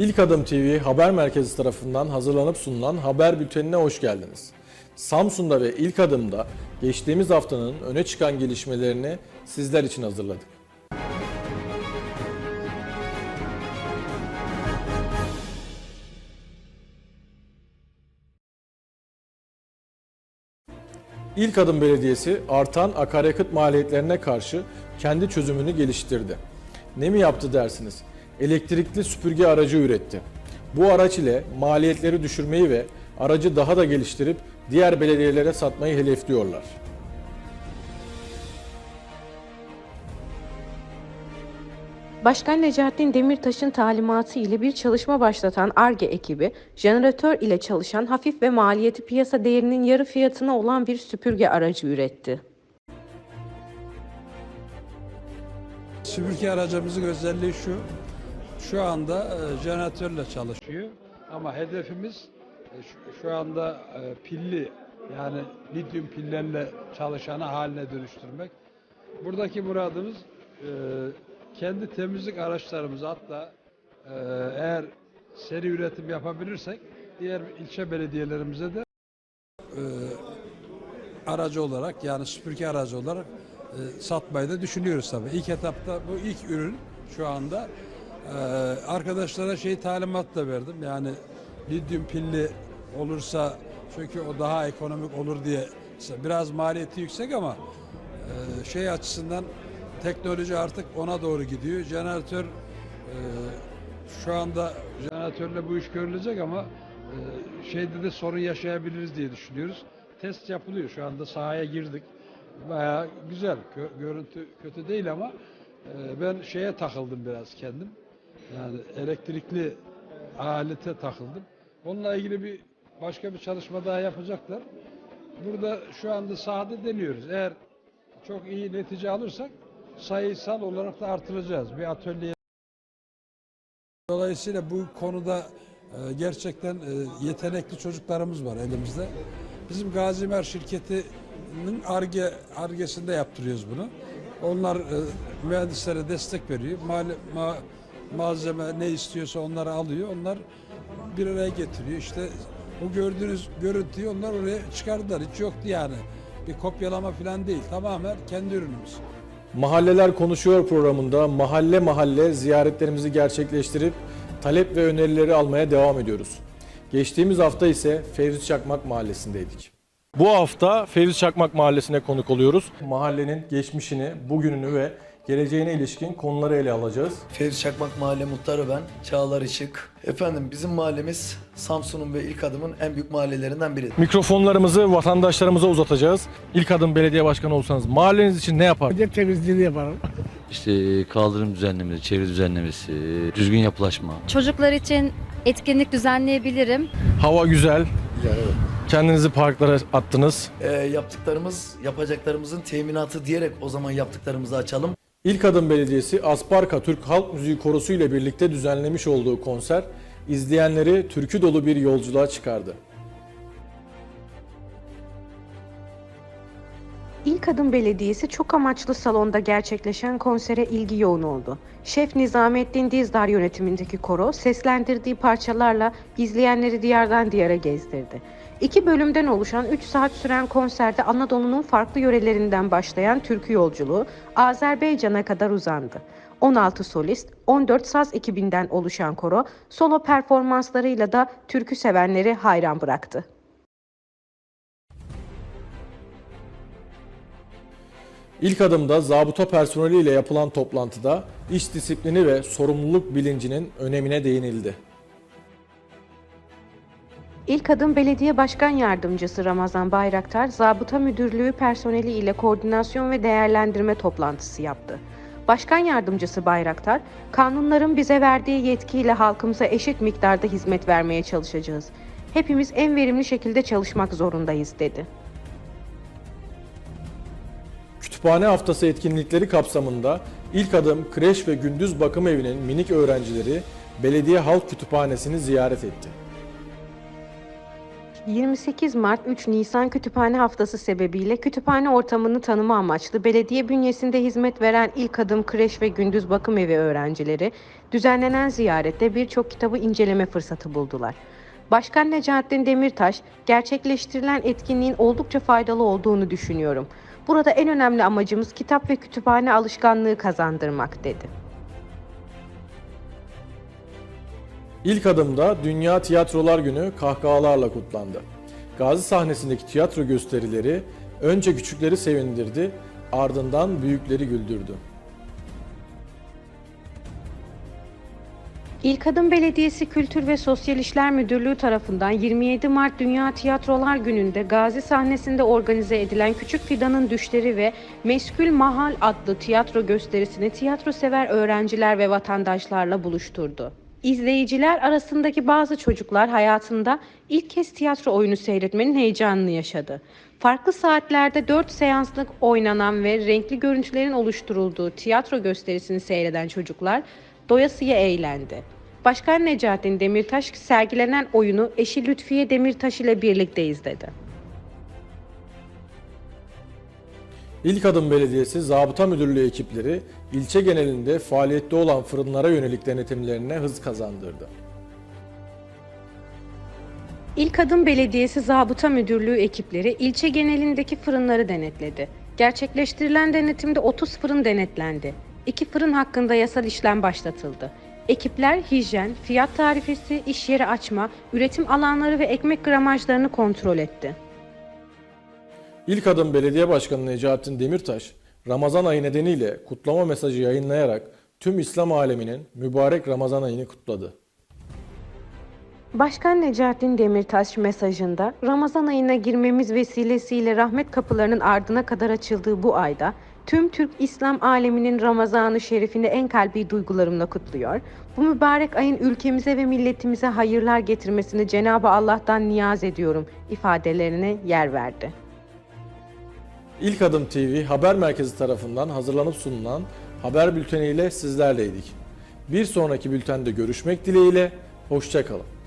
İlk Adım TV haber merkezi tarafından hazırlanıp sunulan haber bültenine hoş geldiniz. Samsun'da ve İlk Adım'da geçtiğimiz haftanın öne çıkan gelişmelerini sizler için hazırladık. İlk Adım Belediyesi artan akaryakıt maliyetlerine karşı kendi çözümünü geliştirdi. Ne mi yaptı dersiniz? Elektrikli süpürge aracı üretti. Bu araç ile maliyetleri düşürmeyi ve aracı daha da geliştirip diğer belediyelere satmayı hedefliyorlar. Başkan Necaettin Demirtaş'ın talimatı ile bir çalışma başlatan ARGE ekibi, jeneratör ile çalışan hafif ve maliyeti piyasa değerinin yarı fiyatına olan bir süpürge aracı üretti. Süpürge aracımızın özelliği şu. Şu anda e, jeneratörle çalışıyor. Ama hedefimiz e, şu, şu anda e, pilli yani lityum pillerle çalışanı haline dönüştürmek. Buradaki muradımız e, kendi temizlik araçlarımızı hatta e, eğer seri üretim yapabilirsek diğer ilçe belediyelerimize de e, aracı olarak yani süpürge aracı olarak e, satmayı da düşünüyoruz tabii. İlk etapta bu ilk ürün şu anda e, arkadaşlara şey talimat da verdim. Yani lityum pilli olursa çünkü o daha ekonomik olur diye biraz maliyeti yüksek ama e, şey açısından teknoloji artık ona doğru gidiyor. Jeneratör e, şu anda jeneratörle bu iş görülecek ama e, şeyde de sorun yaşayabiliriz diye düşünüyoruz. Test yapılıyor. Şu anda sahaya girdik. Bayağı güzel. Gö- görüntü kötü değil ama e, ben şeye takıldım biraz kendim. Yani elektrikli alete takıldım. Onunla ilgili bir başka bir çalışma daha yapacaklar. Burada şu anda sahada deniyoruz. Eğer çok iyi netice alırsak sayısal olarak da artıracağız. Bir atölye Dolayısıyla bu konuda e, gerçekten e, yetenekli çocuklarımız var elimizde. Bizim Gazimer şirketinin ARGE, ARGE'sinde yaptırıyoruz bunu. Onlar e, mühendislere destek veriyor. Mali, ma, malzeme ne istiyorsa onları alıyor. Onlar bir araya getiriyor. İşte o gördüğünüz görüntüyü onlar oraya çıkardılar. Hiç yoktu yani. Bir kopyalama falan değil. Tamamen kendi ürünümüz. Mahalleler Konuşuyor programında mahalle mahalle ziyaretlerimizi gerçekleştirip talep ve önerileri almaya devam ediyoruz. Geçtiğimiz hafta ise Fevzi Çakmak Mahallesi'ndeydik. Bu hafta Fevzi Çakmak Mahallesi'ne konuk oluyoruz. Mahallenin geçmişini, bugününü ve geleceğine ilişkin konuları ele alacağız. Fevzi Çakmak Mahalle Muhtarı ben, Çağlar Işık. Efendim bizim mahallemiz Samsun'un ve ilk adımın en büyük mahallelerinden biri. Mikrofonlarımızı vatandaşlarımıza uzatacağız. İlk adım belediye başkanı olsanız mahalleniz için ne yapar? Cep temizliğini yaparım. İşte kaldırım düzenlemesi, çevre düzenlemesi, düzgün yapılaşma. Çocuklar için etkinlik düzenleyebilirim. Hava güzel. Kendinizi parklara attınız. Ee, yaptıklarımız, yapacaklarımızın teminatı diyerek o zaman yaptıklarımızı açalım. İlk Adım Belediyesi Asparka Türk Halk Müziği Korosu ile birlikte düzenlemiş olduğu konser izleyenleri türkü dolu bir yolculuğa çıkardı. İlk Adım Belediyesi çok amaçlı salonda gerçekleşen konsere ilgi yoğun oldu. Şef Nizamettin Dizdar yönetimindeki koro seslendirdiği parçalarla izleyenleri diyardan diyara gezdirdi. İki bölümden oluşan 3 saat süren konserde Anadolu'nun farklı yörelerinden başlayan türkü yolculuğu Azerbaycan'a kadar uzandı. 16 solist, 14 saz ekibinden oluşan koro solo performanslarıyla da türkü sevenleri hayran bıraktı. İlk adımda zabıta personeliyle yapılan toplantıda iş disiplini ve sorumluluk bilincinin önemine değinildi. İlk adım Belediye Başkan Yardımcısı Ramazan Bayraktar, Zabıta Müdürlüğü personeli ile koordinasyon ve değerlendirme toplantısı yaptı. Başkan Yardımcısı Bayraktar, kanunların bize verdiği yetkiyle halkımıza eşit miktarda hizmet vermeye çalışacağız. Hepimiz en verimli şekilde çalışmak zorundayız dedi. Kütüphane Haftası etkinlikleri kapsamında ilk adım kreş ve gündüz bakım evinin minik öğrencileri Belediye Halk Kütüphanesi'ni ziyaret etti. 28 Mart 3 Nisan Kütüphane Haftası sebebiyle kütüphane ortamını tanıma amaçlı belediye bünyesinde hizmet veren İlk Adım Kreş ve Gündüz Bakım Evi öğrencileri düzenlenen ziyarette birçok kitabı inceleme fırsatı buldular. Başkan Necaettin Demirtaş, gerçekleştirilen etkinliğin oldukça faydalı olduğunu düşünüyorum. Burada en önemli amacımız kitap ve kütüphane alışkanlığı kazandırmak dedi. İlk adımda Dünya Tiyatrolar Günü kahkahalarla kutlandı. Gazi sahnesindeki tiyatro gösterileri önce küçükleri sevindirdi, ardından büyükleri güldürdü. İlk Adım Belediyesi Kültür ve Sosyal İşler Müdürlüğü tarafından 27 Mart Dünya Tiyatrolar Günü'nde Gazi sahnesinde organize edilen Küçük Fidan'ın Düşleri ve Meskül Mahal adlı tiyatro gösterisini tiyatro sever öğrenciler ve vatandaşlarla buluşturdu. İzleyiciler arasındaki bazı çocuklar hayatında ilk kez tiyatro oyunu seyretmenin heyecanını yaşadı. Farklı saatlerde 4 seanslık oynanan ve renkli görüntülerin oluşturulduğu tiyatro gösterisini seyreden çocuklar doyasıya eğlendi. Başkan Necaettin Demirtaş sergilenen oyunu eşi Lütfiye Demirtaş ile birlikte izledi. İlk Adım Belediyesi Zabıta Müdürlüğü ekipleri ilçe genelinde faaliyette olan fırınlara yönelik denetimlerine hız kazandırdı. İlk Adım Belediyesi Zabıta Müdürlüğü ekipleri ilçe genelindeki fırınları denetledi. Gerçekleştirilen denetimde 30 fırın denetlendi. İki fırın hakkında yasal işlem başlatıldı. Ekipler hijyen, fiyat tarifesi, iş yeri açma, üretim alanları ve ekmek gramajlarını kontrol etti. İlk Adım Belediye Başkanı Necaettin Demirtaş, Ramazan ayı nedeniyle kutlama mesajı yayınlayarak tüm İslam aleminin mübarek Ramazan ayını kutladı. Başkan Necaettin Demirtaş mesajında Ramazan ayına girmemiz vesilesiyle rahmet kapılarının ardına kadar açıldığı bu ayda tüm Türk İslam aleminin Ramazan-ı Şerifini en kalbi duygularımla kutluyor. Bu mübarek ayın ülkemize ve milletimize hayırlar getirmesini Cenab-ı Allah'tan niyaz ediyorum ifadelerine yer verdi. İlk Adım TV haber merkezi tarafından hazırlanıp sunulan haber bülteniyle sizlerleydik. Bir sonraki bültende görüşmek dileğiyle, hoşçakalın.